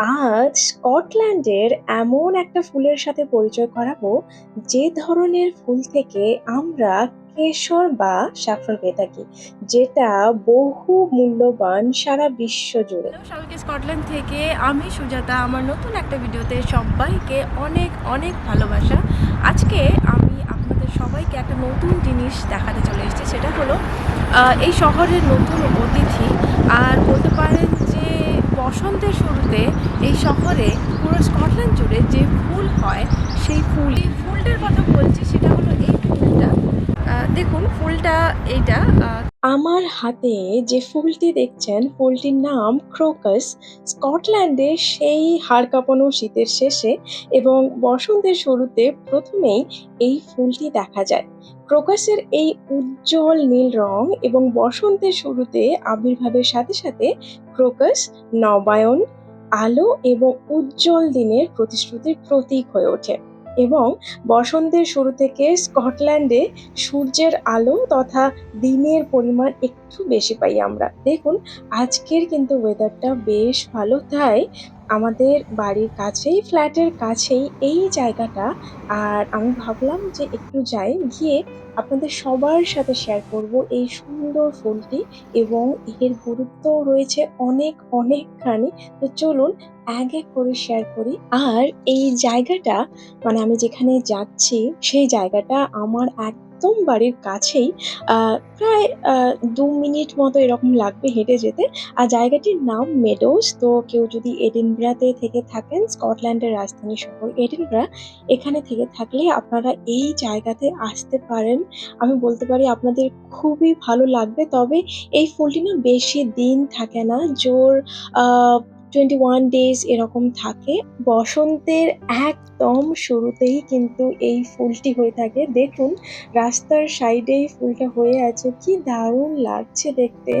আজ স্কটল্যান্ডের এমন একটা ফুলের সাথে পরিচয় করাবো যে ধরনের ফুল থেকে আমরা কেশর বা স্যাফরন পেয়ে থাকি, যেটা বহু মূল্যবান সারা বিশ্ব জুড়ে। সবাইকে, স্কটল্যান্ড থেকে আমি সুজাতা। আমার নতুন একটা ভিডিওতে সবাইকে অনেক অনেক ভালোবাসা। আজকে আমি আপনাদের সবাইকে একটা নতুন জিনিস দেখাতে চলে এসেছি, সেটা হলো এই শহরের নতুন অতিথি। আর বলতে বসন্তের শুরুতে এই শহরে পুরো স্কটল্যান্ড জুড়ে যে ফুল হয়, সেই ফুল এই ফুলটার কথা বলছি সেটা হলো এই ফুলটা আহ, দেখুন ফুলটা এইটা আমার হাতে যে ফুলটি দেখছেন, ফুলটির নাম ক্রোকাস। স্কটল্যান্ডে সেই হাড় কাঁপানো শীতের শেষে এবং বসন্তের শুরুতে প্রথমেই এই ফুলটি দেখা যায়। ক্রোকাসের এই উজ্জ্বল নীল রং এবং বসন্তের শুরুতে আবির্ভাবের সাথে সাথে ক্রোকাস নবায়ন, আলো এবং উজ্জ্বল দিনের প্রতিশ্রুতির প্রতীক হয়ে ওঠে। এবং বসন্তের শুরু থেকে স্কটল্যান্ডে সূর্যের আলো তথা দিনের পরিমাণ একটু বেশি পাই আমরা। দেখুন, আজকের কিন্তু ওয়েদারটা বেশ ভালো। তাই আমাদের বাড়ির কাছেই, ফ্ল্যাটের কাছেই এই জায়গাটা। আর আমি ভাবলাম যে একটু যাই, গিয়ে আপনাদের সবার সাথে শেয়ার করব এই সুন্দর ফুলটি এবং এর গুরুত্ব রয়েছে অনেক, অনেকখানি। তো চলুন এক এক করে শেয়ার করি। আর এই জায়গাটা মানে আমি যেখানে যাচ্ছি, সেই জায়গাটা আমার একদম বাড়ির কাছেই প্রায় দু মিনিট মতো এরকম লাগবে হেঁটে যেতে। আর জায়গাটির নাম মেডোস। তো কেউ যদি এডিনব্রাতে থেকে থাকেন, স্কটল্যান্ডের রাজধানী শহর এডিনব্রা, এখানে থেকে থাকলে আপনারা এই জায়গাতে আসতে পারেন। আমি বলতে পারি আপনাদের খুবই ভালো লাগবে। তবে এই ফুলটি না বেশি দিন থাকে না। জোর টোয়েন্টি ওয়ান ডেজ এরকম থাকে। বসন্তের একদম শুরুতেই কিন্তু এই ফুলটি হয়ে থাকে। দেখুন, রাস্তার সাইডেই ফুলটা হয়ে আছে। কি দারুণ লাগছে দেখতে।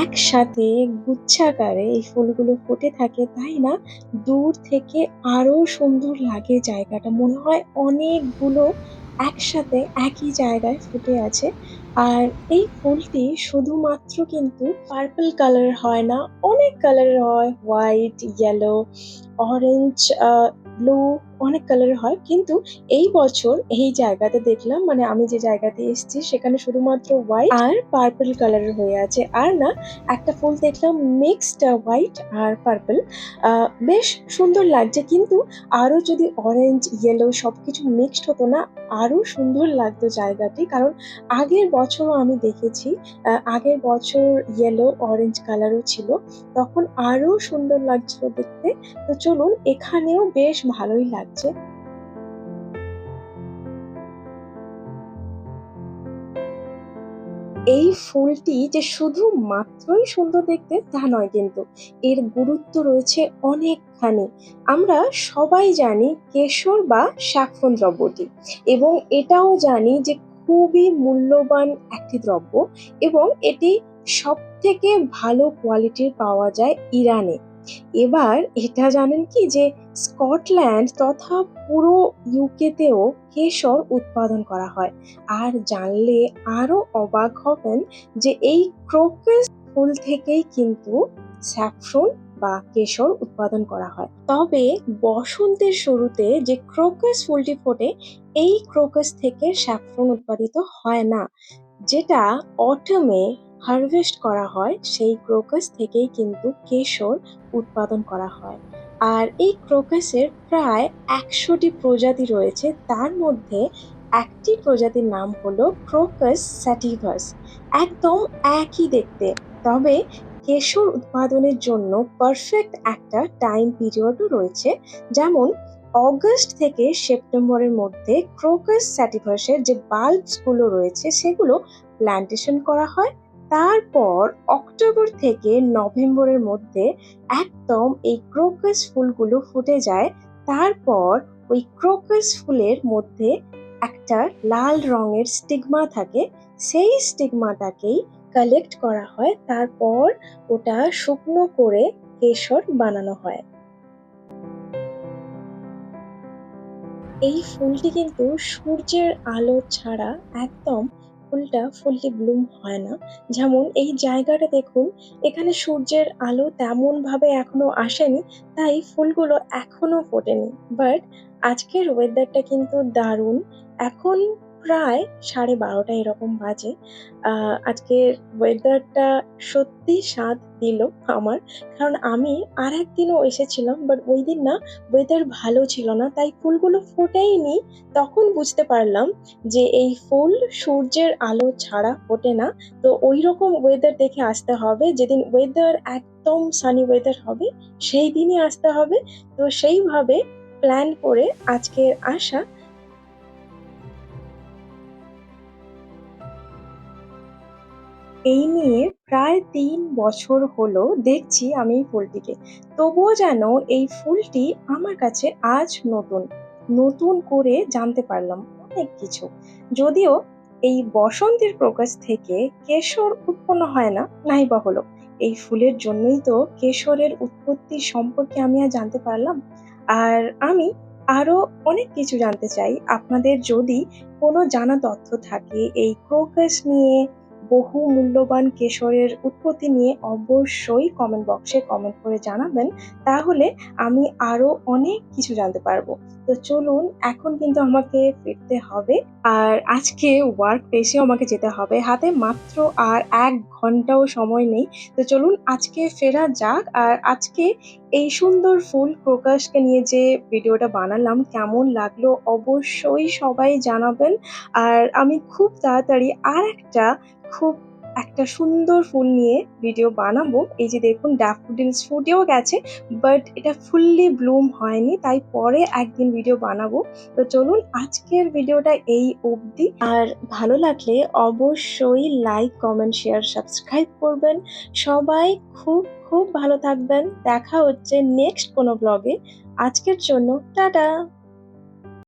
একসাথে গুচ্ছাকারে এই ফুলগুলো ফুটে থাকে, তাই না? দূর থেকে আরও সুন্দর লাগে জায়গাটা। মনে হয় অনেকগুলো একসাথে একই জায়গায় ফুটে আছে। আর এই ফুলটি শুধুমাত্র কিন্তু পার্পল কালার হয় না, অনেক কালারের হয়। হোয়াইট, ইয়েলো, অরেঞ্জ ব্লু অনেক কালারের হয়, কিন্তু এই বছর এই জায়গাতে দেখলাম মানে আমি যে জায়গাতে এসেছি সেখানে শুধুমাত্র হোয়াইট আর পার্পল কালারের হয়ে আছে। আর না, একটা ফুল দেখলাম মিক্সড হোয়াইট আর পার্পল বেশ সুন্দর লাগছে, কিন্তু আরও যদি অরেঞ্জ ইয়েলো সবকিছু মিক্সড হতো না আরও সুন্দর লাগতো জায়গাটি। কারণ আগের বছরও আমি দেখেছি আগের বছর ইয়েলো অরেঞ্জ কালারও ছিল, তখন আরও সুন্দর লাগছিল দেখতে। তো চলুন, এখানেও বেশ ভালোই লাগছে এই ফুলটি যে শুধু মাত্রই সুন্দর দেখতে, তা নয় কিন্তু এর গুরুত্ব রয়েছে অনেকখানি। আমরা সবাই জানি কেশর বা স্যাফরন দ্রব্যটি এবং এটাও জানি যে খুবই মূল্যবান একটি দ্রব্য এবং এটি সব থেকে ভালো কোয়ালিটির পাওয়া যায় ইরানে। এবার এটা জানেন কি যে স্কটল্যান্ড তথা পুরো ইউকেতেও কেশর উৎপাদন করা হয়। আর জানলে আরও অবাক হবেন যে এই ক্রোকাস ফুল থেকেই কিন্তু স্যাফরন বা কেশর উৎপাদন করা হয়। তবে বসন্তের শুরুতে যে ক্রোকাস ফুলটি ফোটে, এই ক্রোকাস থেকে স্যাফরন উৎপাদিত হয় না, যেটা অটমে হারভেস্ট করা হয়, সেই ক্রোকাস থেকেই কিন্তু কেশর উৎপাদন করা হয়। আর এই ক্রোকাসের প্রায় একশোটি প্রজাতি রয়েছে, তার মধ্যে একটি প্রজাতির নাম হলো ক্রোকাস স্যাটিভাস। একদম একই দেখতে, তবে কেশর উৎপাদনের জন্য পারফেক্ট একটা টাইম পিরিয়ডও রয়েছে, যেমন অগস্ট থেকে সেপ্টেম্বরের মধ্যে ক্রোকাস স্যাটিভাসের যে বাল্বসগুলো রয়েছে, সেগুলো প্ল্যান্টেশন করা হয় তারপর অক্টোবর থেকে নভেম্বরের মধ্যে একদম এই ক্রোকাস ফুলগুলো ফুটে যায়। তারপর ওই ক্রোকাস ফুলের মধ্যে একটা লাল রঙের স্টিগমা থাকে। সেই স্টিগমাটাকেই কালেক্ট করা হয়। তারপর ওটা শুকনো করে কেশর বানানো হয়। এই ফুলটি কিন্তু সূর্যের আলো ছাড়া একদম ফুলটা ফুললি ব্লুম হয় না। যেমন এই জায়গাটা দেখুন, এখানে সূর্যের আলো তেমন ভাবে এখনও আসেনি, তাই ফুলগুলো এখনও ফোটেনি। বাট আজকের ওয়েদারটা কিন্তু দারুণ। এখন প্রায় সাড়ে বারোটা এরকম বাজে। আজকের ওয়েদারটা সত্যি স্বাদ দিল আমার। কারণ আমি আর একদিনও এসেছিলাম বাট ওই দিন না ওয়েদার ভালো ছিল না, তাই ফুলগুলো ফোটেইনি। তখন বুঝতে পারলাম যে এই ফুল সূর্যের আলো ছাড়া ফোটে না। তো ওই রকম ওয়েদার দেখে আসতে হবে। যেদিন ওয়েদার একদম সানি ওয়েদার হবে, সেই দিনই আসতে হবে। তো সেইভাবে প্ল্যান করে আজকের আসা এই নিয়ে প্রায় তিন বছর হলো দেখছি আমি এই ফুলটিকে। তবুও যেন এই ফুলটি আমার কাছে আজ নতুন নতুন করে জানতে পারলাম অনেক কিছু। যদিও এই বসন্তের প্রকাশ থেকে কেশর উৎপন্ন হয় না, নাই বা হলো। এই ফুলের জন্যই তো কেশরের উৎপত্তি সম্পর্কে আমি আর জানতে পারলাম। আর আমি আরও অনেক কিছু জানতে চাই। আপনাদের যদি কোনো জানা তথ্য থাকে এই ক্রোকাস নিয়ে বহু মূল্যবান কেশরের উৎপত্তি নিয়ে অবশ্যই কমেন্ট বক্সে কমেন্ট করে জানাবেন। তাহলে আমি আরও অনেক কিছু জানতে পারব। তো চলুন, এখন কিন্তু আমাকে ফিরতে হবে। আর আজকে ওয়ার্ক প্লেসেও আমাকে যেতে হবে। হাতে মাত্র আর এক ঘন্টাও সময় নেই। তো চলুন, আজকে ফেরা যাক। আর আজকে এই সুন্দর ফুল প্রকাশকে নিয়ে যে ভিডিওটা বানালাম, কেমন লাগল অবশ্যই সবাই জানাবেন। আর আমি খুব তাড়াতাড়ি আর একটা খুব একটা সুন্দর ফুল নিয়ে ভিডিও বানাবো। এই যে দেখুন ড্যাফোডিলস ফুটেও গেছে বাট এটা ফুললি ব্লুম হয়নি, তাই পরে একদিন ভিডিও বানাবো। তো চলুন, আজকের ভিডিওটা এই অবধি। আর ভালো লাগলে অবশ্যই লাইক কমেন্ট শেয়ার সাবস্ক্রাইব করবেন। সবাই খুব খুব ভালো থাকবেন। দেখা হচ্ছে নেক্সট কোনো ব্লগে আজকের জন্য, টাটা!